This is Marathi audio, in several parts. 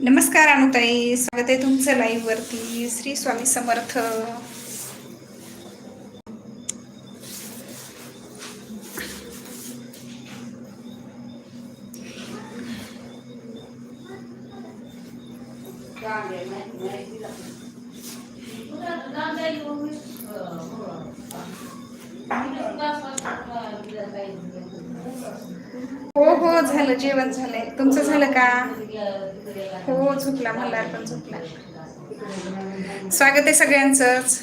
नमस्कार अनुताई स्वागत आहे तुमचं लाईव्ह वरती. श्री स्वामी समर्थ. हो झालं जेवण झालंय. तुमचं झालं का? हो झोपला मल्हार पण झोपला. स्वागत आहे सगळ्यांचंच.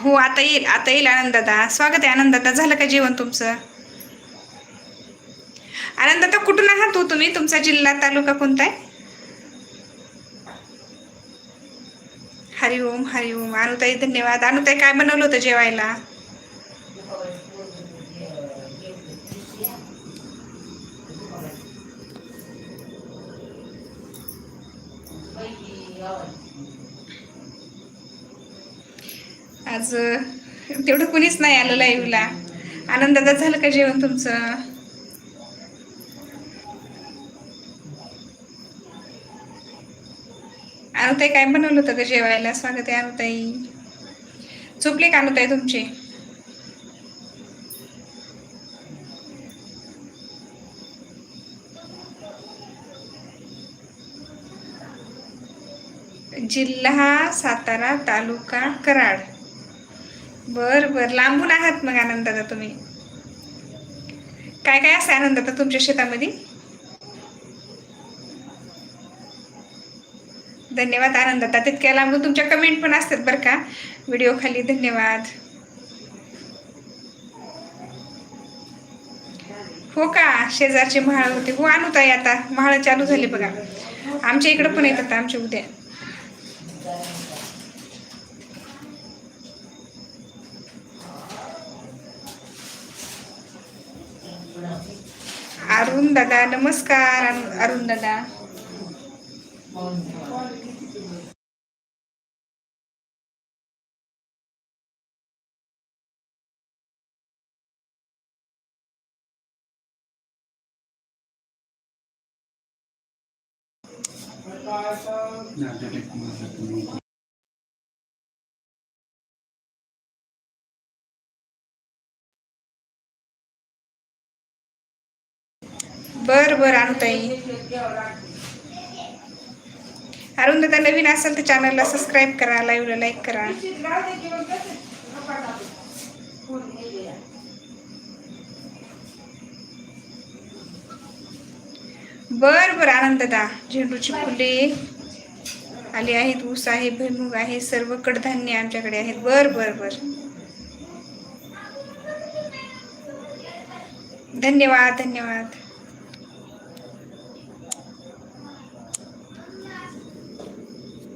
हो आता येईल आता येईल आनंदादा स्वागत आहे आनंदादा झालं का जेवण तुमचं? आनंदादा कुठून आहात हो तुम्ही? तुमचा जिल्हा तालुका कोणता आहे? हरिओम हरिओम. अनुताई धन्यवाद. अनुताई काय बनवलं होतं जेवायला? आज तेवढं कुणीच नाही आलं लाईव्हला आनंदाचं झालं का जेवण तुमचं? अनुताई काय बनवलं होतं का जेवायला? स्वागत आहे अनुताई. झोपले का अनुताई तुमचे? जिल्हा सातारा तालुका कराड. बर बर. लांबून आहात मग आनंदाचा तुम्ही. काय काय असते आनंदाचा तुमच्या शेतामध्ये? धन्यवाद आनंदाता तितक्या लांबून तुमच्या कमेंट पण असतात बरं का. व्हिडिओ खाली धन्यवाद. हो का? शेजारचे महाळ होते. हो आणू ताई आता. महाळ चालू झाले बघा. आमच्या इकडं पण येतात आमच्या उद्या. अरुण दादा नमस्कार अरुण- अरुण दादा बर बर आणताई अरुण दादा नवीन असेल तर चॅनलला सबस्क्राईब करा लाईव्हला लाईक करा. बर बर आनंद दादा झेंडूची फुले आली आहेत ऊस आहे भुईमुग आहे सर्व कडधान्य आमच्याकडे आहेत. बर बर बर. धन्यवाद धन्यवाद.